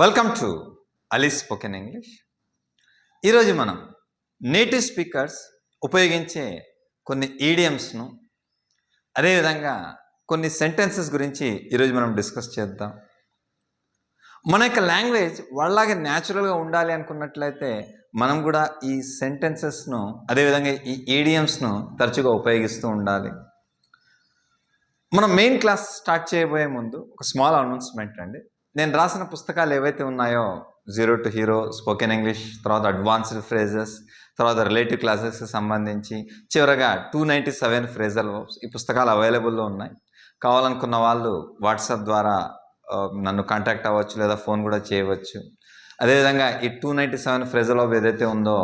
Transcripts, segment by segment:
Welcome to Ali spoken English ఈరోజు మనం native speakers ఉపయోగించే కొన్ని ఈడియమ్స్ను అదేవిధంగా కొన్ని సెంటెన్సెస్ గురించి ఈరోజు మనం డిస్కస్ చేద్దాం. మన యొక్క లాంగ్వేజ్ వాళ్ళలాగే న్యాచురల్గా ఉండాలి అనుకున్నట్లయితే మనం కూడా ఈ సెంటెన్సెస్ను అదేవిధంగా ఈ ఈడియమ్స్ను తరచుగా ఉపయోగిస్తూ ఉండాలి. మనం మెయిన్ క్లాస్ స్టార్ట్ చేయబోయే ముందు ఒక స్మాల్ అనౌన్స్మెంట్ అండి. నేను రాసిన పుస్తకాలు ఏవైతే ఉన్నాయో zero to hero spoken English తర్వాత అడ్వాన్స్డ్ ఫ్రేజెస్ తర్వాత రిలేటివ్ క్లాసెస్కి సంబంధించి చివరగా టూ నైంటీ సెవెన్ ఫ్రేజల్ ఈ పుస్తకాలు అవైలబుల్లో ఉన్నాయి. కావాలనుకున్న వాళ్ళు వాట్సాప్ ద్వారా నన్ను కాంటాక్ట్ అవ్వచ్చు లేదా ఫోన్ కూడా చేయవచ్చు. అదేవిధంగా ఈ two ninety seven phrasal verb ఏదైతే ఉందో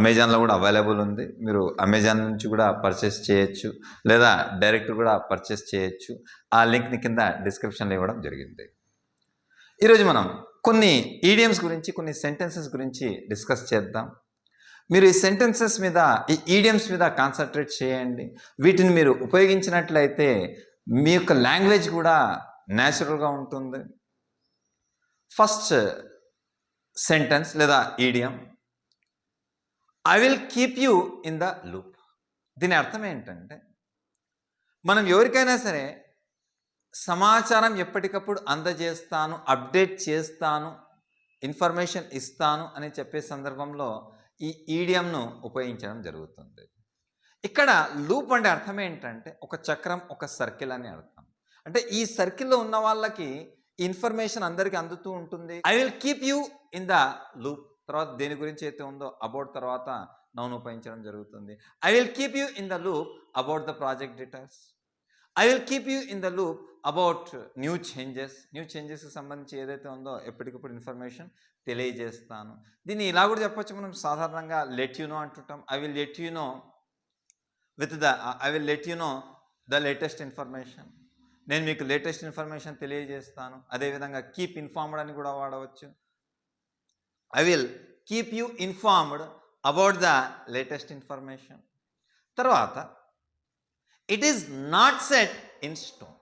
అమెజాన్లో కూడా అవైలబుల్ ఉంది. మీరు అమెజాన్ నుంచి కూడా పర్చేస్ చేయొచ్చు లేదా డైరెక్ట్ కూడా పర్చేస్ చేయొచ్చు. ఆ లింక్ని కింద డిస్క్రిప్షన్లో ఇవ్వడం జరిగింది. ఈరోజు మనం కొన్ని ఈడియమ్స్ గురించి కొన్ని సెంటెన్సెస్ గురించి డిస్కస్ చేద్దాం. మీరు ఈ సెంటెన్సెస్ మీద ఈ ఈడియమ్స్ మీద కాన్సన్ట్రేట్ చేయండి. వీటిని మీరు ఉపయోగించినట్లయితే మీ యొక్క లాంగ్వేజ్ కూడా న్యాచురల్గా ఉంటుంది. ఫస్ట్ సెంటెన్స్ లేదా idiom I will keep you in the loop దీని అర్థం ఏంటంటే మనం ఎవరికైనా సరే సమాచారం ఎప్పటికప్పుడు అందజేస్తాను అప్డేట్ చేస్తాను ఇన్ఫర్మేషన్ ఇస్తాను అని చెప్పే సందర్భంలో ఈ ఈడియంను ఉపయోగించడం జరుగుతుంది. ఇక్కడ లూప్ అంటే అర్థం ఏంటంటే ఒక చక్రం ఒక సర్కిల్ అని అర్థం. అంటే ఈ సర్కిల్లో ఉన్న వాళ్ళకి ఇన్ఫర్మేషన్ అందరికీ అందుతూ ఉంటుంది. I will keep you in the loop. తర్వాత దేని గురించి అయితే ఉందో అబౌట్ తర్వాత నౌను ఉపయోగించడం జరుగుతుంది. I will keep you in the loop about the project details. I will keep you in the loop about new changes new చేంజెస్కి సంబంధించి ఏదైతే ఉందో ఎప్పటికప్పుడు ఇన్ఫర్మేషన్ తెలియజేస్తాను. దీన్ని ఇలా కూడా చెప్పొచ్చు. మనం సాధారణంగా లెట్ యు నో అంటుంటాం. I will let you know with the I will let you know the latest information నేను మీకు లేటెస్ట్ ఇన్ఫర్మేషన్ తెలియజేస్తాను. అదేవిధంగా కీప్ ఇన్ఫార్మ్డ్ అని కూడా వాడవచ్చు. I will keep you informed about the latest information తర్వాత it is not set in stone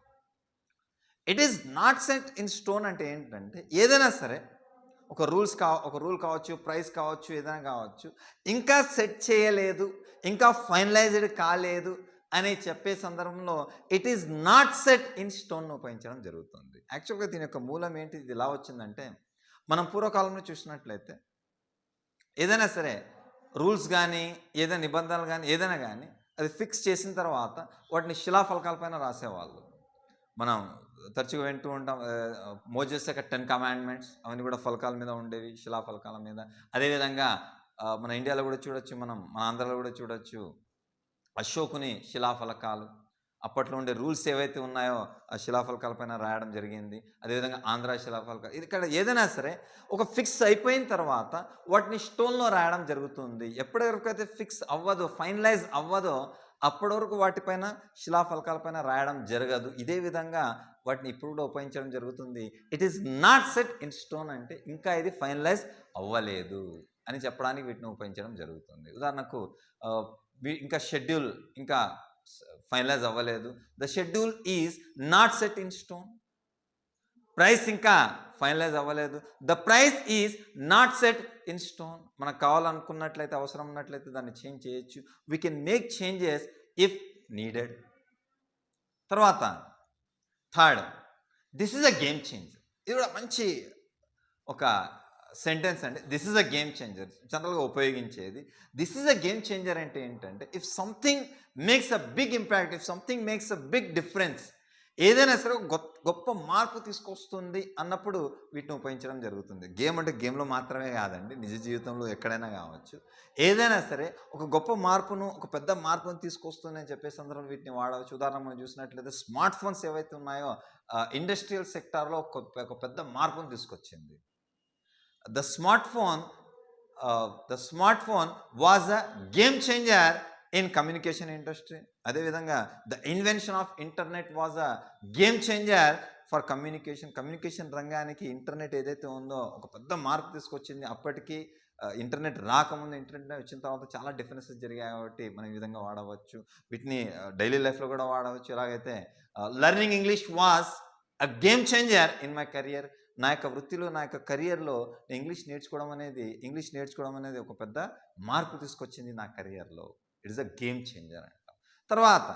it is not set in stone అంటే ఏంటంటే ఏదైనా సరే ఒక రూల్స్ కావ ఒక రూల్ కావచ్చు ప్రైస్ కావచ్చు ఏదైనా కావచ్చు ఇంకా సెట్ చేయలేదు ఇంకా ఫైనలైజ్డ్ కాలేదు అని చెప్పే సందర్భంలో it is not set in stone ఉపయోగించడం జరుగుతుంది. యాక్చువల్గా దీని యొక్క మూలం ఏంటి ఇది ఎలా వచ్చిందంటే మనం పూర్వకాలంలో చూసినట్లయితే ఏదైనా సరే రూల్స్ కానీ ఏదైనా నిబంధనలు కానీ ఏదైనా కానీ అది ఫిక్స్ చేసిన తర్వాత వాటిని శిలాఫలకాలపైన రాసేవాళ్ళు. మనం తరచుగా వింటూ ఉంటాం మోజెస్ యొక్క టెన్ కమాండ్మెంట్స్ అవన్నీ కూడా ఫలకాల మీద ఉండేవి శిలాఫలకాల మీద. అదేవిధంగా మన ఇండియాలో కూడా చూడొచ్చు మనం మన ఆంధ్రాలో కూడా చూడొచ్చు అశోకుని శిలాఫలకాలు. అప్పట్లో ఉండే రూల్స్ ఏవైతే ఉన్నాయో ఆ శిలాఫలకాలపైన రాయడం జరిగింది. అదేవిధంగా ఆంధ్ర శిలాఫలకాలు ఇది ఇక్కడ ఏదైనా సరే ఒక ఫిక్స్ అయిపోయిన తర్వాత వాటిని స్టోన్లో రాయడం జరుగుతుంది. ఎప్పటి వరకు అయితే ఫిక్స్ అవ్వదో ఫైనలైజ్ అవ్వదో అప్పటి వరకు వాటిపైన శిలాఫలకాలపైన రాయడం జరగదు. ఇదే విధంగా వాటిని ఇప్పుడు కూడా ఉపయోగించడం జరుగుతుంది. It is not set in stone అంటే ఇంకా ఇది ఫైనలైజ్ అవ్వలేదు అని చెప్పడానికి వీటిని ఉపయోగించడం జరుగుతుంది. ఉదాహరణకు ఇంకా షెడ్యూల్ ఇంకా ఫైనలైజ్ అవ్వలేదు. The schedule is not set in stone price ఇంకా ఫైనలైజ్ అవ్వలేదు. The price is not set in stone మనకు కావాలనుకున్నట్లయితే అవసరం ఉన్నట్లయితే దాన్ని చేంజ్ చేయొచ్చు. We can make changes if needed తర్వాత third this is a game change ఇది కూడా మంచి ఒక సెంటెన్స్ అండి this is a game changer జనరల్గా ఉపయోగించేది. This is a game changer అంటే ఏంటంటే if something makes a big impact if something makes a big difference ఏదైనా సరే గొప్ప గొప్ప మార్పు తీసుకొస్తుంది అన్నప్పుడు వీటిని ఉపయోగించడం జరుగుతుంది. గేమ్ అంటే గేమ్లో మాత్రమే కాదండి నిజ జీవితంలో ఎక్కడైనా కావచ్చు. ఏదైనా సరే ఒక గొప్ప మార్పును ఒక పెద్ద మార్పును తీసుకొస్తుంది అని చెప్పే సందర్భంలో వీటిని వాడవచ్చు. ఉదాహరణ మనం చూసినట్లయితే స్మార్ట్ ఫోన్స్ ఏవైతే ఉన్నాయో ఇండస్ట్రియల్ సెక్టార్లో ఒక ఒక పెద్ద మార్పును తీసుకొచ్చింది. The smartphone the smartphone was a game changer in communication industry అదేవిధంగా the invention of internet was a game changer for communication communication రంగానికి ఇంటర్నెట్ ఏదైతే ఉందో ఒక పెద్ద మార్పు తీసుకొచ్చింది. అప్పటికి ఇంటర్నెట్ రాకముందు ఇంటర్నెట్ వచ్చిన తర్వాత చాలా డిఫరెన్సెస్ జరిగాయి కాబట్టి మనం ఈ విధంగా వాడవచ్చు. వీటిని uh, డైలీ లైఫ్లో కూడా వాడవచ్చు. ఎలాగైతే learning English was a game changer in my career నా యొక్క వృత్తిలో నా యొక్క కెరియర్లో నేను ఇంగ్లీష్ నేర్చుకోవడం అనేది ఇంగ్లీష్ నేర్చుకోవడం అనేది ఒక పెద్ద మార్పు తీసుకొచ్చింది నా కెరియర్లో. It is a game changer అంట. తర్వాత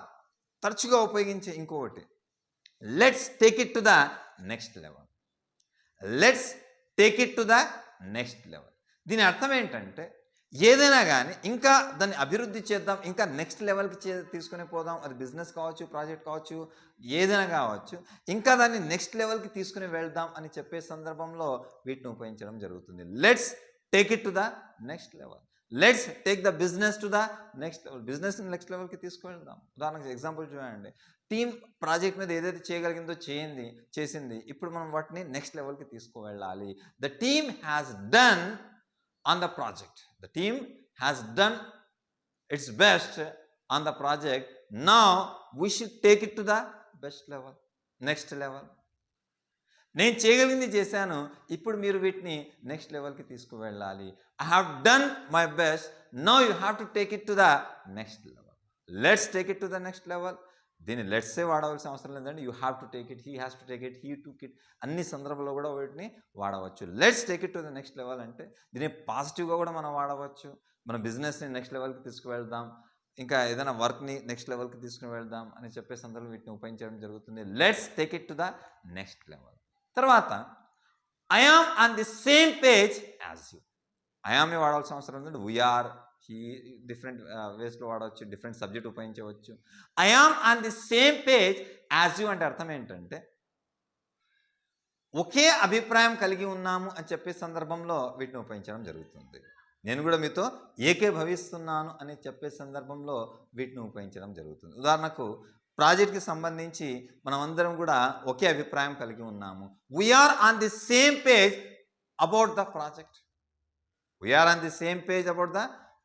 తరచుగా ఉపయోగించే ఇంకొకటి. Let's take it to the next level let's take it to the next level దీని అర్థం ఏంటంటే ఏదైనా కానీ ఇంకా దాన్ని అభివృద్ధి చేద్దాం ఇంకా నెక్స్ట్ లెవెల్కి చే తీసుకుని పోదాం. అది బిజినెస్ కావచ్చు ప్రాజెక్ట్ కావచ్చు ఏదైనా కావచ్చు. ఇంకా దాన్ని నెక్స్ట్ లెవెల్కి తీసుకుని వెళ్దాం అని చెప్పే సందర్భంలో వీటిని ఉపయోగించడం జరుగుతుంది. Let's take it to the next level let's take the business to the next level business next లెవెల్కి తీసుకువెళ్దాం ఉదాహరణకు ఎగ్జాంపుల్ చూడండి. టీమ్ ప్రాజెక్ట్ మీద ఏదైతే చేయగలిగిందో చేయింది చేసింది ఇప్పుడు మనం వాటిని నెక్స్ట్ లెవెల్కి తీసుకువెళ్ళాలి. The team has done on the project the team has done its best on the project నా we should take it to the best level next level నేను చేయగలిగింది చేశాను. ఇప్పుడు మీరు వీటిని నెక్స్ట్ లెవెల్కి తీసుకువెళ్ళాలి. I have done my best no you have to take it to the next level let's take it to the next level దీన్ని లెట్సే వాడవలసిన అవసరం లేదండి. You have to take it he has to take it he to kit అన్ని సందర్భంలో కూడా వీటిని వాడవచ్చు. Let's take it to the next level అంటే దీన్ని పాజిటివ్గా కూడా మనం వాడవచ్చు. మన బిజినెస్ని నెక్స్ట్ లెవెల్కి తీసుకువెళ్దాం. ఇంకా ఏదైనా వర్క్ని నెక్స్ట్ లెవెల్కి తీసుకుని వెళ్దాం అని చెప్పే సందర్భంలో వీటిని ఉపయోగించడం జరుగుతుంది. Let's take it to the next level తర్వాత I am on the same page as you ఐఆమ్ని వాడాల్సిన అవసరం ఏంటంటే వీఆర్ డిఫరెంట్ వేస్లో వాడవచ్చు డిఫరెంట్ సబ్జెక్ట్ ఉపయోగించవచ్చు. I am on the same page as you అంటే అర్థం ఏంటంటే ఒకే అభిప్రాయం కలిగి ఉన్నాము అని చెప్పే సందర్భంలో వీటిని ఉపయోగించడం జరుగుతుంది. నేను కూడా మీతో ఏకీభవిస్తున్నాను అని చెప్పే సందర్భంలో వీటిని ఉపయోగించడం జరుగుతుంది. ఉదాహరణకు ప్రాజెక్ట్కి సంబంధించి మనమందరం కూడా ఒకే అభిప్రాయం కలిగి ఉన్నాము. We are on the same page about the project we are on the same page about the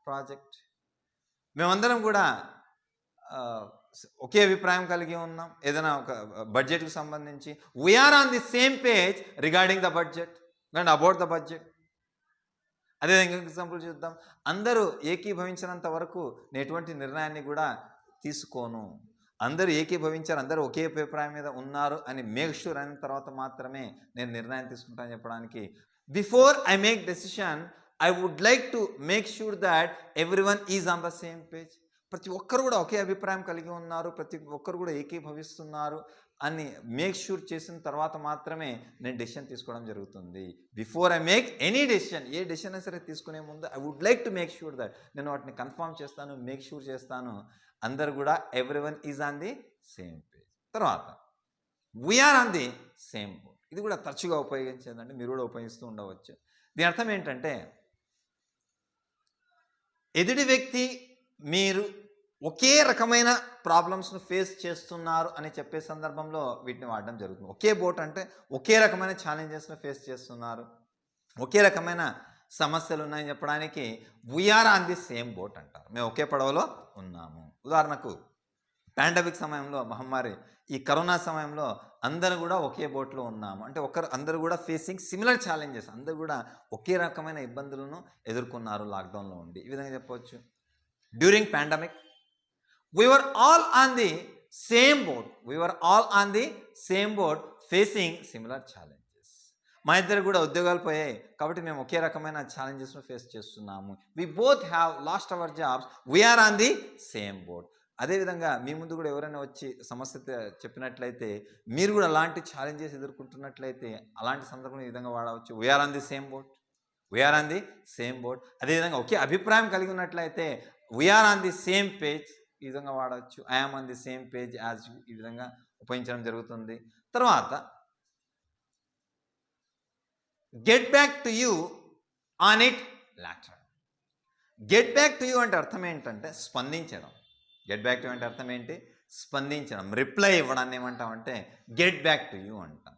project. మేమందరం కూడా ఒకే అభిప్రాయం కలిగి ఉన్నాం. ఏదైనా ఒక బడ్జెట్కి సంబంధించి. We are on the same page regarding the budget and about the budget అదే ఎగ్జాంపుల్ చూద్దాం. అందరూ ఏకీభవించినంత వరకు నేను ఎటువంటి నిర్ణయాన్ని కూడా తీసుకోను. అందరూ ఏకీభవించారు అందరూ ఒకే అభిప్రాయం మీద ఉన్నారు అని మేక్ షూర్ అయిన తర్వాత మాత్రమే నేను నిర్ణయం తీసుకుంటాను చెప్పడానికి. Before I make decision I would like to make sure that everyone is on the same page ప్రతి ఒక్కరు కూడా ఒకే అభిప్రాయం కలిగి ఉన్నారు. ప్రతి ఒక్కరు కూడా ఏకీభవిస్తున్నారు అని మేక్ షూర్ చేసిన తర్వాత మాత్రమే నేను డెసిషన్ తీసుకోవడం జరుగుతుంది. Before I make any decision A decision సరే తీసుకునే ముందు I would like to make sure that నేను వాటిని కన్ఫర్మ్ చేస్తాను మేక్ షూర్ చేస్తాను. అందరు కూడా everyone is on the same page తర్వాత we are on the same board ఇది కూడా తరచుగా ఉపయోగించేదండి. మీరు కూడా ఉపయోగిస్తూ ఉండవచ్చు. దీని అర్థం ఏంటంటే ఎదుటి వ్యక్తి మీరు ఒకే రకమైన ప్రాబ్లమ్స్ను ఫేస్ చేస్తున్నారు అని చెప్పే సందర్భంలో వీటిని వాడడం జరుగుతుంది. ఒకే బోట్ అంటే ఒకే రకమైన ఛాలెంజెస్ను ఫేస్ చేస్తున్నారు. ఒకే రకమైన సమస్యలు ఉన్నాయని చెప్పడానికి we are on the same boat అంటారు. మేము ఒకే పడవలో ఉన్నాము. ఉదాహరణకు పాండమిక్ సమయంలో మహమ్మారి ఈ కరోనా సమయంలో అందరూ కూడా ఒకే బోట్లో ఉన్నాము. అంటే ఒకరు అందరూ కూడా ఫేసింగ్ సిమిలర్ ఛాలెంజెస్ అందరూ కూడా ఒకే రకమైన ఇబ్బందులను ఎదుర్కొన్నారు లాక్డౌన్లో ఉండి. ఈ విధంగా చెప్పవచ్చు. During pandemic we are all on the same boat we are all on the same boat facing similar challenges మా ఇద్దరు కూడా ఉద్యోగాలు పోయాయి. కాబట్టి మేము ఒకే రకమైన ఛాలెంజెస్ను ఫేస్ చేస్తున్నాము. We both have lost our jobs we are on the same boat అదేవిధంగా మీ ముందు కూడా ఎవరైనా వచ్చి సమస్య చెప్పినట్లయితే మీరు కూడా అలాంటి ఛాలెంజెస్ ఎదుర్కొంటున్నట్లయితే అలాంటి సందర్భంలో ఈ విధంగా వాడవచ్చు. We are on the same boat we are on the same boat అదేవిధంగా ఒకే అభిప్రాయం కలిగి ఉన్నట్లయితే we are on the same page ఈ విధంగా వాడవచ్చు. I am on the same page as ఈ విధంగా ఉపయోగించడం జరుగుతుంది. తర్వాత get back to you on it later get back to you అంటే అర్థం ఏంటంటే స్పందించడం. గెట్ బ్యాక్ టు అంటే అర్థం ఏంటి? స్పందించడం. రిప్లై ఇవ్వడాన్ని ఏమంటామంటే గెట్ బ్యాక్ టు యూ అంటాం.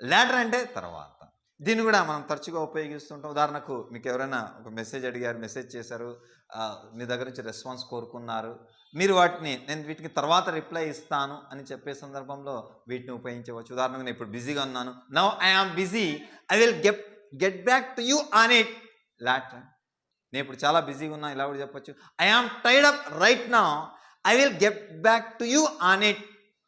లేటర్ అంటే తర్వాత. దీన్ని కూడా మనం తరచుగా ఉపయోగిస్తుంటాం. ఉదాహరణకు మీకు ఎవరైనా ఒక మెసేజ్ అడిగారు మెసేజ్ చేశారు మీ దగ్గర నుంచి రెస్పాన్స్ కోరుకున్నారు. మీరు వాటిని నేను వీటికి తర్వాత రిప్లై ఇస్తాను అని చెప్పే సందర్భంలో వీటిని ఉపయోగించవచ్చు. ఉదాహరణకు నేను ఇప్పుడు బిజీగా ఉన్నాను. Now I am busy I will get get back to you on it later నేను ఇప్పుడు చాలా బిజీగా ఉన్నా ఇలా కూడా చెప్పొచ్చు. I am tied up right now I will get back to you on it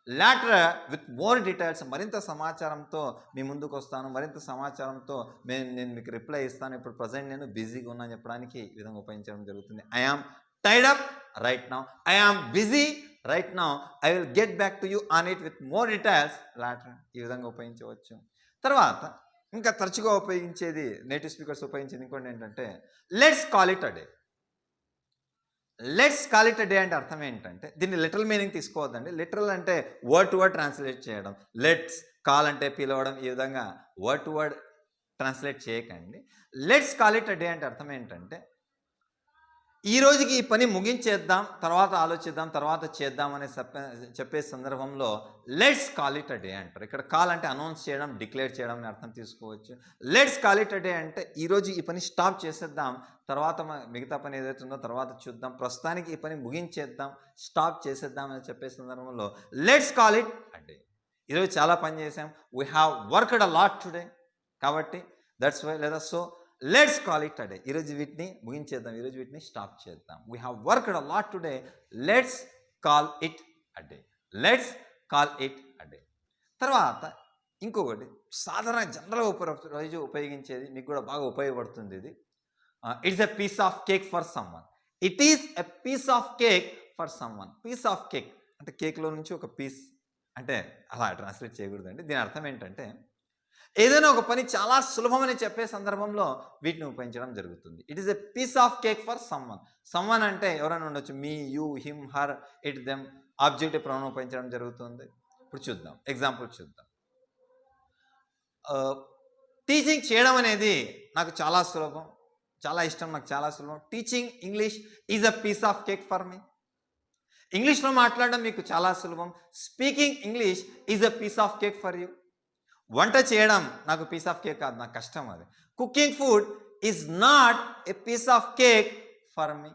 later with more details మరింత సమాచారంతో మీ ముందుకు వస్తాను. మరింత సమాచారంతో నేను నేను మీకు రిప్లై ఇస్తాను. ఇప్పుడు ప్రజెంట్ నేను బిజీగా ఉన్నాను చెప్పడానికి ఈ విధంగా ఉపయోగించడం జరుగుతుంది. I tied up right now I am busy right now I will get back to you on it with more details later ఈ విధంగా ఉపయోగించవచ్చు. తర్వాత ఇంకా తరచుగా ఉపయోగించేది నేటివ్ స్పీకర్స్ ఉపయోగించేది ఇంకోటి ఏంటంటే let's call it a day let's call it day అంటే అర్థం ఏంటంటే దీన్ని లిటరల్ మీనింగ్ తీసుకోవద్దండి. లిటరల్ అంటే వర్డ్ టు వర్డ్ ట్రాన్స్లేట్ చేయడం. లెట్స్ కాల్ అంటే పిలవడం. ఈ విధంగా వర్డ్ టు వర్డ్ ట్రాన్స్లేట్ చేయకండి. లెట్స్ కాల్ ఇట్ డే అంటే అర్థం ఏంటంటే ఈ రోజుకి ఈ పని ముగించేద్దాం తర్వాత ఆలోచిద్దాం తర్వాత చేద్దాం అనే చెప్పే చెప్పే సందర్భంలో let's call it a day అంటారు. ఇక్కడ కాల్ అంటే అనౌన్స్ చేయడం డిక్లేర్ చేయడం అని అర్థం తీసుకోవచ్చు. Let's call it a day అంటే ఈరోజు ఈ పని స్టాప్ చేసేద్దాం తర్వాత మిగతా పని ఏదైతే ఉందో తర్వాత చూద్దాం ప్రస్తుతానికి ఈ పని ముగించేద్దాం స్టాప్ చేసేద్దాం అని చెప్పే సందర్భంలో let's call it a day ఈరోజు చాలా పని చేసాం we have worked a lot today కాబట్టి దట్స్ వై లేదా so let's call it a day ఈరోజు వీటిని ముగించేద్దాం. ఈరోజు వీటిని స్టాప్ చేద్దాం. We have worked a lot today let's call it a day let's call it a day తర్వాత ఇంకొకటి సాధారణ జనరల్ ఉపయోగ రోజు ఉపయోగించేది మీకు కూడా బాగా ఉపయోగపడుతుంది ఇది. It's a piece of cake for someone it is a piece of cake for someone piece of cake అంటే కేక్లో నుంచి ఒక పీస్ అంటే అలా ట్రాన్స్లేట్ చేయకూడదండి. దీని అర్థం ఏంటంటే ఏదైనా ఒక పని చాలా సులభమని చెప్పే సందర్భంలో వీటిని ఉపయోగించడం జరుగుతుంది. It is a piece of cake for someone someone అంటే ఎవరైనా ఉండొచ్చు. Me you him her it them objective pronoun ఉపయోగించడం జరుగుతుంది. ఇప్పుడు చూద్దాం. ఎగ్జాంపుల్ చూద్దాం. టీచింగ్ చేయడం అనేది నాకు చాలా సులభం. చాలా ఇష్టం. నాకు చాలా సులభం. Teaching English is a piece of cake for me ఇంగ్లీష్లో మాట్లాడడం మీకు చాలా సులభం. Speaking English is a piece of cake for you వంట చేయడం నాకు పీస్ ఆఫ్ కేక్ కాదు నాకు కష్టం అది. Cooking food is not a piece of cake for me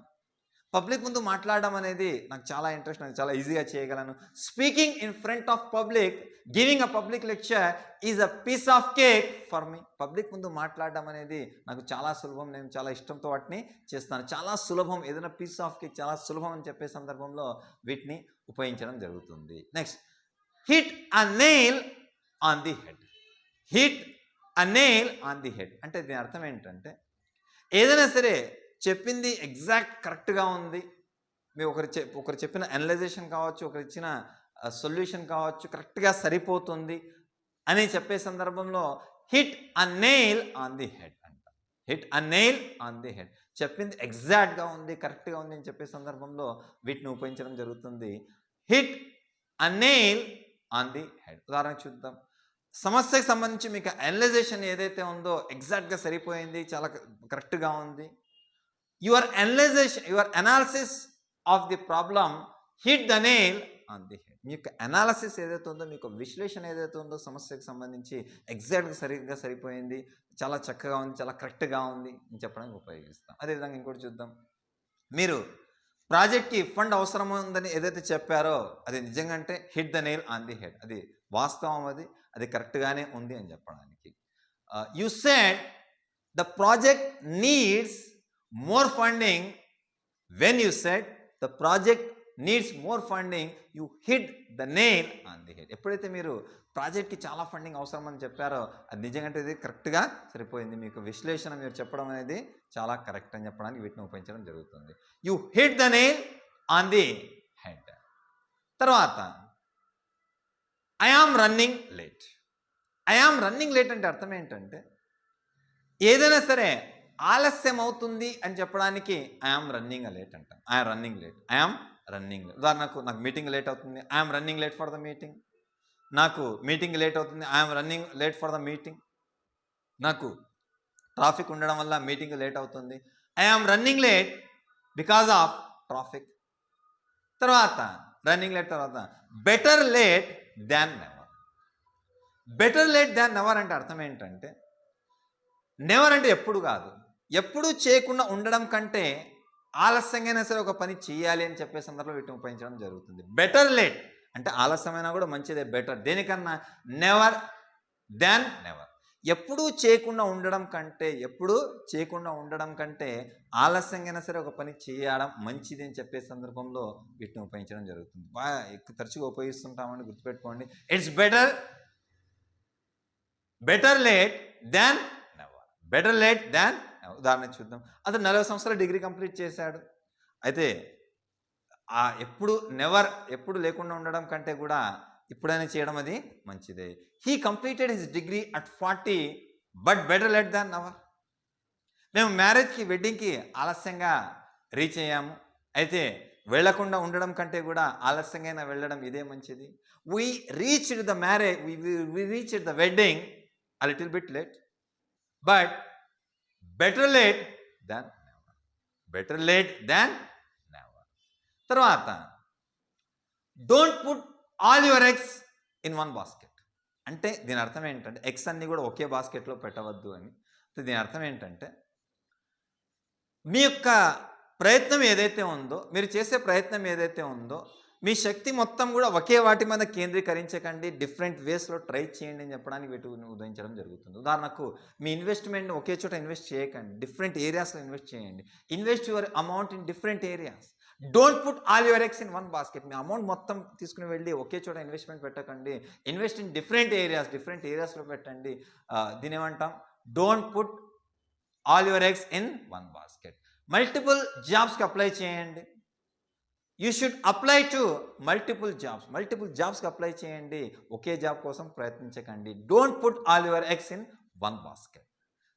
public ముందు మాట్లాడడం అనేది నాకు చాలా ఇంట్రెస్ట్ నాకు చాలా ఈజీగా చేయగలను. Speaking in front of public giving a public lecture is a piece of cake for me public ముందు మాట్లాడడం అనేది నాకు చాలా సులభం నేను చాలా ఇష్టంతో వాటిని చేస్తాను. చాలా సులభం ఏదైనా పీస్ ఆఫ్ కేక్ చాలా సులభం అని చెప్పే సందర్భంలో వీటిని ఉపయోగించడం జరుగుతుంది. Next hit a nail on the head hit a nail on the head అంటే దీని అర్థం ఏంటంటే ఏదైనా సరే చెప్పింది ఎగ్జాక్ట్ కరెక్ట్గా ఉంది. మీరు ఒకరు చెప్ ఒకరు చెప్పిన అనలైజేషన్ కావచ్చు ఒకరు ఇచ్చిన సొల్యూషన్ కావచ్చు కరెక్ట్గా సరిపోతుంది అని చెప్పే సందర్భంలో hit a nail on the head అంట. Hit a nail on the head చెప్పింది ఎగ్జాక్ట్గా ఉంది కరెక్ట్గా ఉంది అని చెప్పే సందర్భంలో వీటిని ఉపయోగించడం జరుగుతుంది. Hit a nail on the head ఉదాహరణ చూద్దాం. సమస్యకు సంబంధించి మీకు అనలైజేషన్ ఏదైతే ఉందో ఎగ్జాక్ట్గా సరిపోయింది చాలా కరెక్ట్గా ఉంది. Your analyzation your analysis of the problem hit the nail on the head మీ యొక్క అనాలసిస్ ఏదైతే ఉందో మీకు విశ్లేషణ ఏదైతే ఉందో సమస్యకు సంబంధించి ఎగ్జాక్ట్గా సరిగ్గా సరిపోయింది చాలా చక్కగా ఉంది చాలా కరెక్ట్గా ఉంది అని చెప్పడానికి ఉపయోగిస్తాం. అదేవిధంగా ఇంకోటి చూద్దాం. మీరు ప్రాజెక్ట్కి ఫండ్ అవసరం ఉందని ఏదైతే చెప్పారో అది నిజంగా అంటే hit the nail on the head. అది వాస్తవం అది అది కరెక్ట్గానే ఉంది అని చెప్పడానికి. You said the project needs more funding when you said the project needs more funding you hit the nail on the head ఎప్పుడైతే మీరు ప్రాజెక్ట్కి చాలా ఫండింగ్ అవసరం అని చెప్పారో అది నిజంగా ఇది కరెక్ట్గా సరిపోయింది. మీకు విశ్లేషణ మీరు చెప్పడం అనేది చాలా కరెక్ట్ అని చెప్పడానికి వీటిని ఉపయోగించడం జరుగుతుంది. You hit the nail on the head. తర్వాత I am running late. I am running late అంటే అర్థం ఏంటంటే ఏదైనా సరే ఆలస్యం అవుతుంది అని చెప్పడానికి ఐఆమ్ రన్నింగ్ లేట్ అంటాం. I am running late. I am running ఉదాహరణకు నాకు మీటింగ్ లేట్ అవుతుంది. I am running late for the meeting. నాకు మీటింగ్ లేట్ అవుతుంది. I'm running late for the meeting నాకు ట్రాఫిక్ ఉండడం వల్ల మీటింగ్ లేట్ అవుతుంది. I am running late because of traffic తర్వాత రన్నింగ్ లేట్ తర్వాత better late than never better late than never అంటే అర్థం ఏంటంటే నెవర్ అంటే ఎప్పుడు కాదు. ఎప్పుడు చేయకుండా ఉండడం కంటే ఆలస్యంగా సరే ఒక పని చేయాలి అని చెప్పే సందర్భంలో వీటిని ఉపయోగించడం జరుగుతుంది. బెటర్ లేట్ అంటే ఆలస్యమైనా కూడా మంచిదే బెటర్ దేనికన్నా నెవర్ దెన్ నెవర్ ఎప్పుడూ చేయకుండా ఉండడం కంటే ఎప్పుడూ చేయకుండా ఉండడం కంటే ఆలస్యంగా సరే ఒక పని చేయడం మంచిది అని చెప్పే సందర్భంలో వీటిని ఉపయోగించడం జరుగుతుంది. బాగా తరచుగా ఉపయోగిస్తుంటామని గుర్తుపెట్టుకోండి. It's better better late than never better late than ఉదాహరణ చూద్దాం. అతను నలభై సంవత్సరాలు డిగ్రీ కంప్లీట్ చేశాడు. అయితే ఆ ఎప్పుడు నెవర్ ఎప్పుడు లేకుండా ఉండడం కంటే కూడా ఇప్పుడైనా చేయడం అది మంచిదే. He completed his degree at forty but better late than never మేము మ్యారేజ్కి వెడ్డింగ్కి ఆలస్యంగా రీచ్ అయ్యాము. అయితే వెళ్ళకుండా ఉండడం కంటే కూడా ఆలస్యంగా వెళ్ళడం ఇదే మంచిది. We reach the marriage we reach the wedding a little bit late but better late than better late than తర్వాత don't put all your eggs in one basket అంటే దీని అర్థం ఏంటంటే ఎగ్స్ అన్నీ కూడా ఒకే బాస్కెట్లో పెట్టవద్దు అని. దీని అర్థం ఏంటంటే మీ యొక్క ప్రయత్నం ఏదైతే ఉందో మీరు చేసే ప్రయత్నం ఏదైతే ఉందో మీ శక్తి మొత్తం కూడా ఒకే వాటి మీద కేంద్రీకరించకండి డిఫరెంట్ వేస్లో ట్రై చేయండి అని చెప్పడానికి వీటి ఉదయించడం జరుగుతుంది. ఉదాహరణకు మీ ఇన్వెస్ట్మెంట్ ఒకే చోట ఇన్వెస్ట్ చేయకండి డిఫరెంట్ ఏరియాస్లో ఇన్వెస్ట్ చేయండి. Invest your amount in different areas don't put all your eggs in one basket me amount మొత్తం తీసుకుని వెళ్ళి ఒకే చోట ఇన్వెస్ట్మెంట్ పెట్టకండి. Invest in different areas different ఏరియాస్లో పెట్టండి. దీని ఏమంటాం don't put all your eggs in one basket multiple జాబ్స్కి అప్లై చేయండి. You should apply to multiple jobs multiple జాబ్స్కి అప్లై చేయండి. ఒకే జాబ్ కోసం ప్రయత్నించకండి. Don't put all your eggs in one basket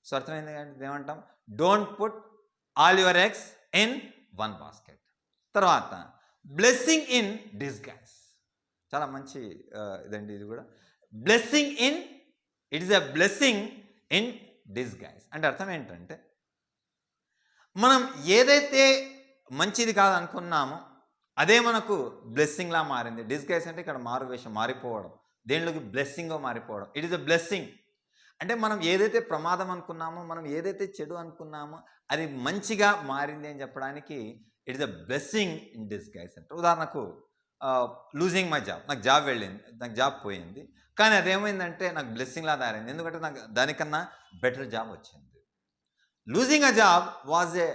so అర్థమైంది కానీ ఏమంటాం don't put all your eggs in one basket తర్వాత బ్లెస్సింగ్ ఇన్ డిస్గైస్ చాలా మంచి ఇదండి ఇది కూడా. Blessing in it is a blessing in disguise అంటే అర్థం ఏంటంటే మనం ఏదైతే మంచిది కాదనుకున్నామో అదే మనకు బ్లెస్సింగ్లా మారింది. డిస్గైస్ అంటే ఇక్కడ మారు వేషం మారిపోవడం. దేనిలోకి? బ్లెస్సింగ్గా మారిపోవడం. ఇట్ ఈస్ అ బ్లెస్సింగ్ అంటే మనం ఏదైతే ప్రమాదం అనుకున్నామో మనం ఏదైతే చెడు అనుకున్నామో అది మంచిగా మారింది అని చెప్పడానికి it is a blessing in disguise అంటే. ఉదాహరణకు లూజింగ్ మై జాబ్ నాకు జాబ్ వెళ్ళింది నాకు జాబ్ పోయింది. కానీ అదేమైందంటే నాకు బ్లెస్సింగ్లా తయారైంది. ఎందుకంటే నాకు దానికన్నా బెటర్ జాబ్ వచ్చింది. Losing a job was a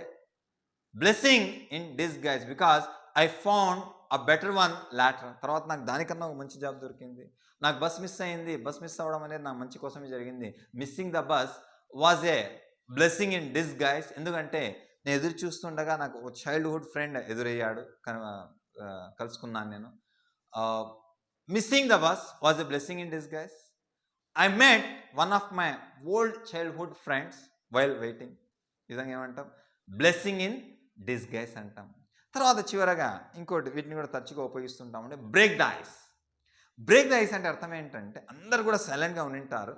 blessing in disguise because I found a better one later తర్వాత నాకు దానికన్నా ఒక మంచి జాబ్ దొరికింది. నాకు బస్ మిస్ అయింది. బస్ మిస్ అవ్వడం అనేది నా మంచి కోసమే జరిగింది. Missing the bus was a blessing in disguise ఎందుకంటే నేను ఎదురు చూస్తుండగా నాకు ఒక చైల్డ్హుడ్ ఫ్రెండ్ ఎదురయ్యాడు. కలుసుకున్నాను నేను. Missing the bus was a blessing in disguise I met one of my old childhood friends while waiting ఈ విధంగా ఏమంటాం? బ్లెస్సింగ్ ఇన్ డిస్గైస్ అంటాం. తర్వాత చివరగా ఇంకోటి వీటిని కూడా తరచుగా ఉపయోగిస్తుంటాం అంటే break the ice break the ice అంటే అర్థం ఏంటంటే అందరు కూడా సైలెంట్గా ఉండింటారు.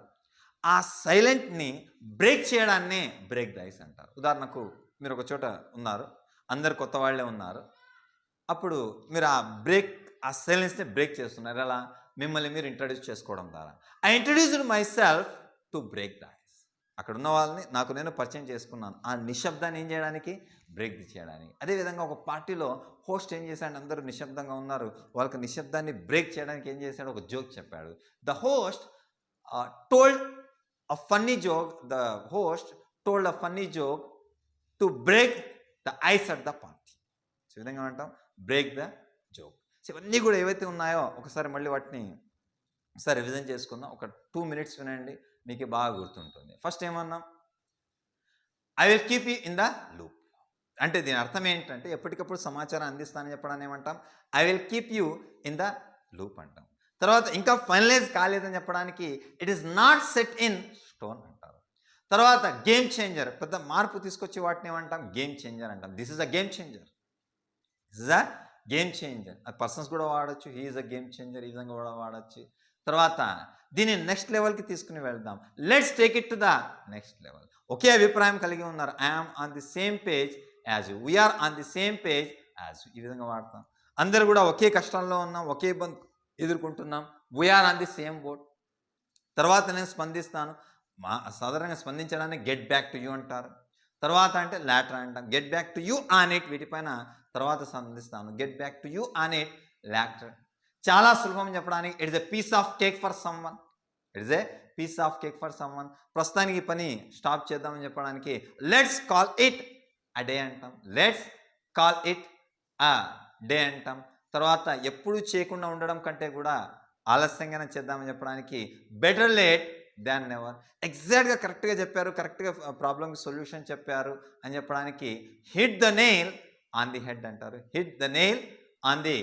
ఆ సైలెంట్ని బ్రేక్ చేయడాన్నే బ్రేక్ ద ఐస్ అంటారు. ఉదాహరణకు మీరు ఒక చోట ఉన్నారు అందరు కొత్త వాళ్ళే ఉన్నారు. అప్పుడు మీరు ఆ బ్రేక్ ఆ సైలెన్స్ని బ్రేక్ చేస్తున్నారు. ఎలా? మిమ్మల్ని మీరు ఇంట్రడ్యూస్ చేసుకోవడం ద్వారా. I introduced myself to break the ice అక్కడ ఉన్న వాళ్ళని నాకు నేను పరిచయం చేసుకున్నాను. ఆ నిశ్శబ్దాన్ని ఏం చేయడానికి? బ్రేక్ చేయడానికి. అదేవిధంగా ఒక పార్టీలో హోస్ట్ ఏం చేశాడు? అందరూ నిశ్శబ్దంగా ఉన్నారు. వాళ్ళకి నిశ్శబ్దాన్ని బ్రేక్ చేయడానికి ఏం చేశాడు? ఒక జోక్ చెప్పాడు. The host told a funny joke the host told a funny joke to break the ice at the party ఈ విధంగా అంటాం బ్రేక్ ద జోక్ సో ఇవన్నీ కూడా ఏవైతే ఉన్నాయో ఒకసారి మళ్ళీ వాటిని ఒకసారి రివిజన్ చేసుకుందాం. ఒక టూ మినిట్స్ వినండి మీకు బాగా గుర్తుంటుంది. First ఏమన్నాం? I will keep you in the loop అంటే దీని అర్థం ఏంటంటే ఎప్పటికప్పుడు సమాచారం అందిస్తానని చెప్పడానికి ఏమంటాం? I will keep you in the loop అంటాం. తర్వాత ఇంకా ఫైనలైజ్ కాలేదని చెప్పడానికి it is not set in stone అంటాం. తర్వాత గేమ్ చేంజర్ పెద్ద మార్పు తీసుకొచ్చి వాటిని ఏమంటాం? గేమ్ చేంజర్ అంటాం. This is a game changer this is a game changer అది పర్సన్స్ కూడా వాడచ్చు. He is a game changer ఈ విధంగా కూడా వాడచ్చు. తర్వాత దీన్ని నెక్స్ట్ లెవెల్కి తీసుకుని వెళ్దాం. Let's take it to the next level ఒకే అభిప్రాయం కలిగి ఉన్నారు. I'm on the same page as you we're on the same page as you ఈ విధంగా వాడతాం. అందరూ కూడా ఒకే కష్టంలో ఉన్నాం. ఒకే ఇబ్బంది ఎదుర్కొంటున్నాం. We're on the same boat తర్వాత నేను స్పందిస్తాను. మా సాధారణంగా స్పందించడాన్ని గెట్ బ్యాక్ టు యూ అంటారు. తర్వాత అంటే లాటర్ అంటాం. Get back to you on it వీటిపైన తర్వాత స్పందిస్తాను get back to you on it later చాలా సులభం చెప్పడానికి it's a piece of cake for someone it's a piece of cake for someone ప్రస్తుతానికి పని స్టాప్ చేద్దామని చెప్పడానికి let's call it a day అంటాం. Let's call it a day అంటాం. తర్వాత ఎప్పుడు చేయకుండా ఉండడం కంటే కూడా ఆలస్యంగానే చేద్దామని చెప్పడానికి బెటర్ లేట్ దాన్ నెవర్ ఎగ్జాక్ట్గా కరెక్ట్గా చెప్పారు కరెక్ట్గా ప్రాబ్లమ్కి సొల్యూషన్ చెప్పారు అని చెప్పడానికి hit the nail on the head అంటారు. Hit the nail on the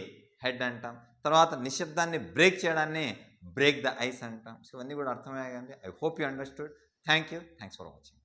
head అంటాం. తర్వాత నిశ్శబ్దాన్ని బ్రేక్ చేయడాన్ని బ్రేక్ ద ఐస్ అంటాం. సో ఇవన్నీ కూడా అర్థమయ్యాయండి I hope you understood thank you thanks for watching